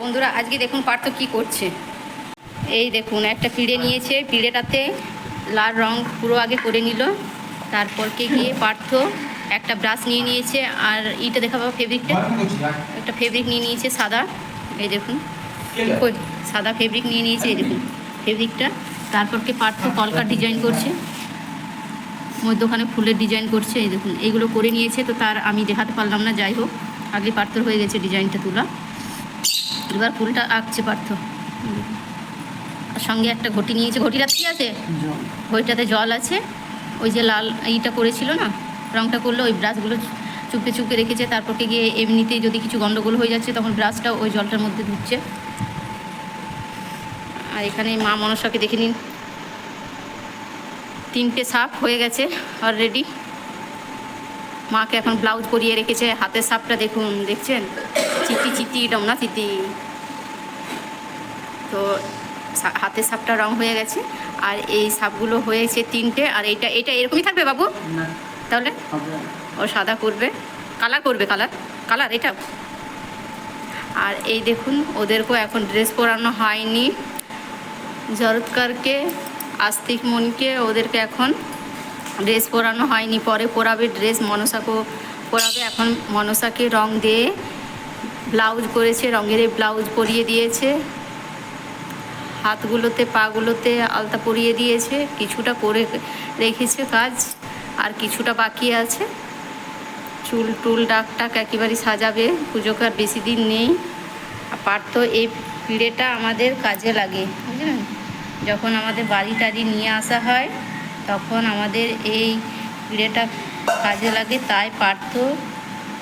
বন্ধুরা আজকে দেখুন পার্থ কি করছে। এই দেখুন একটা পিড়ে নিয়েছে। পিড়েটাতে লাল রং পুরো আগে করে নিল। তারপরকে গিয়ে পার্থ একটা ব্রাশ নিয়ে নিয়েছে। আর ইটা দেখা পাবো ফেব্রিকটা একটা ফেব্রিক নিয়ে নিয়েছে সাদা। এই দেখুন সাদা ফেব্রিক নিয়ে নিয়েছে এই দেখুন ফেব্রিকটা তারপরকে পার্থ কলকার ডিজাইন করছে। মধ্যখানে ফুলের ডিজাইন করছে এই দেখুন। এইগুলো করে নিয়েছে তো তার আমি দেখাতে পারলাম না যাই হোক। আগে পার্থর হয়ে গেছে ডিজাইনটা তোলা। এবার ফুলটা আঁকছে পার্থ। আর সঙ্গে একটা ঘটি নিয়েছে। ঘটিটা কি আছে? ঘটিটাতে জল আছে। ওই যে লাল ইটা করেছিল না? রংটা করল ওই ব্রাশগুলো চুপকে চুপকে রেখেছে। তারপরকে গিয়ে এমনিতেই যদি কিছু গন্ডগোল হয়ে যাচ্ছে তখন ব্রাশটা ওই জলটার মধ্যে ধুচ্ছে আর এখানে মা মনসাকে দেখে নিন। তিনটে সাপ হয়ে গেছে অলরেডি মাকে এখন ব্লাউজ পরিয়ে রেখেছে। হাতের সাপটা দেখুন দেখছেন? চিতি চিতি ডমনা চিতি। তো হাতের সাপটা রং হয়ে গেছে আর এই সাপগুলো হয়েছে তিনটে আর এইটা এটা এরকমই থাকবে বাবু? তাহলে? ও সাদা করবে। কালার করবে কালার? কালার এটা। আর এই দেখুন ওদেরকেও এখন ড্রেস পরানো হয়নি। জরৎকারকে আস্তিক মনকে ওদেরকে এখন ড্রেস পরানো হয়নি। পরে পরাবে ড্রেস মনসাকেও পরাবে। এখন মনসাকে রং দিয়ে ব্লাউজ করেছে রঙের ব্লাউজ পরিয়ে দিয়েছে। হাতগুলোতে, পাগুলোতে আলতা পরিয়ে দিয়েছে, কিছুটা করে রেখেছে কাজ, আর কিছুটা বাকি আছে। চুল টুল ডাক টাক একেবারে সাজাবে, পুজোকে আর বেশি দিন নেই। আর পার্থ এই পিড়েটা আমাদের কাজে লাগে, বুঝলেন? যখন আমাদের বাড়ি টাড়ি নিয়ে আসা হয়, তখন আমাদের এই পিড়েটা কাজে লাগে। তাই পার্থ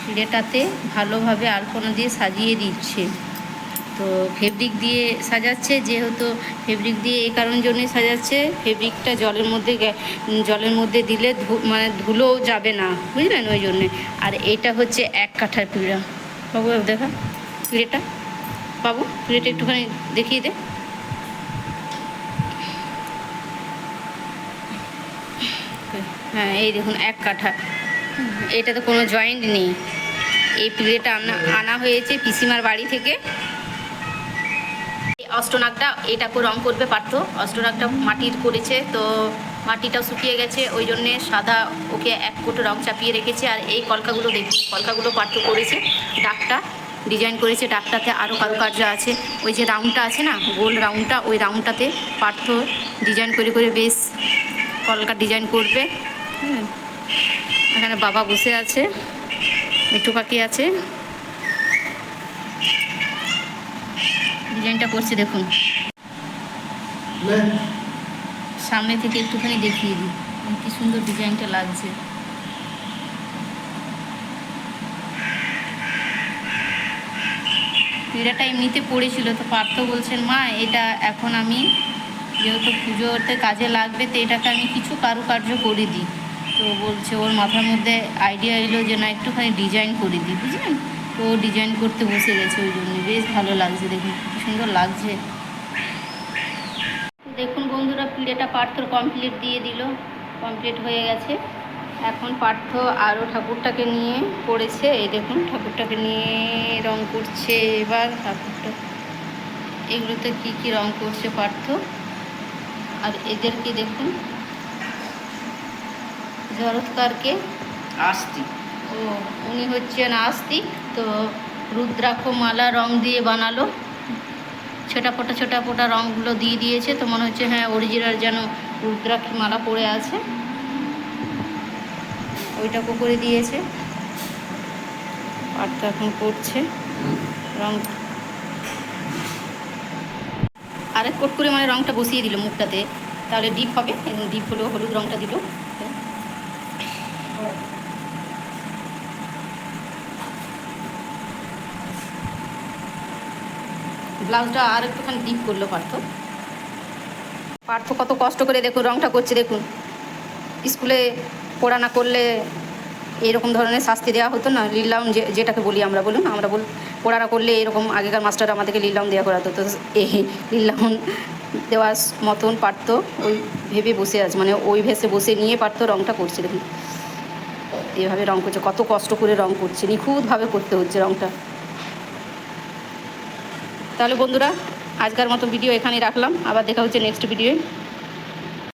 পিড়েটাতে ভালোভাবে আলপনা দিয়ে সাজিয়ে দিচ্ছে। তো ফেব্রিক দিয়ে সাজাচ্ছে, যেহেতু ফেব্রিক দিয়ে এই কারণ জন্যই সাজাচ্ছে ফেব্রিকটা জলের মধ্যে জলের মধ্যে দিলে মানে ধুলোও যাবে না, বুঝলেন ওই জন্যে। আর এটা হচ্ছে এক কাঠার পিঁড়া। বাবু দেখা পিঁড়েটা বাবু পিঁড়েটা একটুখানি দেখিয়ে দে। হ্যাঁ এই দেখুন, এক কাঠা। এটা তো কোনো জয়েন্ট নেই। এই পিঁড়েটা আনা আনা হয়েছে পিসিমার বাড়ি থেকে। অষ্টনাগটা এটাকে রং করবে পারতো অষ্টনাগটা মাটির করেছে, তো মাটিটাও শুকিয়ে গেছে, ওই জন্যে সাদা ওকে এক কোটো রং চাপিয়ে রেখেছে, আর এই কলকাগুলো দেখুন, কলকাগুলো পার্থ করেছে, ডাকটা ডিজাইন করেছে, ডাকটাতে আরও কারুকার্য আছে। ওই যে রাউন্ডটা আছে না, গোল রাউন্ডটা, ওই রাউন্ডটাতে পার্থ ডিজাইন করে করে বেশ কলকা ডিজাইন করবে। এখানে বাবা বসে আছে মিঠু পাখি আছে। ডিজাইনটা করছে দেখুন। সামনে থেকে একটুখানি দেখিয়ে দিই। কি সুন্দর ডিজাইনটা লাগছে। পিড়াটা এমনিতে পড়েছিল তো পার্থ বলছেন মা এটা এখন আমি যেহেতু পুজোতে কাজে লাগবে তো এটাকে আমি কিছু কারুকার্য করে দিই। তো বলছে ওর মাথার মধ্যে আইডিয়া এলো যে না একটুখানি ডিজাইন করে দিই। বুঝলেন? ও ডিজাইন করতে বসে গেছে ওই জন্য বেশ ভালো লাগছে দেখুন কি সুন্দর লাগছে। দেখুন বন্ধুরা, পিড়েটা পার্থ কমপ্লিট দিয়ে দিল। কমপ্লিট হয়ে গেছে। এখন পার্থ আরও ঠাকুরটাকে নিয়ে পড়েছে। এই দেখুন, ঠাকুরটাকে নিয়ে রং করছে এবার। ঠাকুরটা, এগুলোতে কি কি রং করছে পার্থ? আর এদেরকে দেখুন জরৎকারকে আস্তিক। ও উনি হচ্ছেন আস্তিক, তো রুদ্রাক্ষ মালা রং দিয়ে বানালো। ছোটা ফোটা ছোটা ফোটা রঙগুলো দিয়ে দিয়েছে, তো মনে হচ্ছে হ্যাঁ অরিজিনাল যেন রুদ্রাক্ষ মালা পড়ে আছে। ওইটাকে করে দিয়েছে। আর তো এখন করছে রং। আরেক কোট করে মানে রংটা বসিয়ে দিল মুখটাতে। তাহলে ডিপ হবে এবং ডিপ হলেও হলুদ রংটা দিল। ব্লাউজটা আর একটুখানি ডিপ করল পার্থ। পার্থ কত কষ্ট করে দেখুন, রংটা করছে দেখুন। স্কুলে পড়া না করলে এরকম ধরনের শাস্তি দেওয়া হতো না যে যেটাকে বলি আমরা বলুন, আমরা বল পড়া না করলে এরকম আগেকার মাস্টার আমাদেরকে লিলাউন দেওয়া করাতো। তো এই লিলাউন দেওয়ার মতন পারত ওই ভেবে বসে আছে মানে ওই ভেসে বসে নিয়ে পারত রংটা করছে দেখুন। এভাবে রং করছে, কত কষ্ট করে রং করছে, নিখুঁতভাবে করতে হচ্ছে রংটা। তাহলে বন্ধুরা আজকের মতো ভিডিও এখানেই রাখলাম। আবার দেখা হচ্ছে নেক্সট ভিডিওয়ে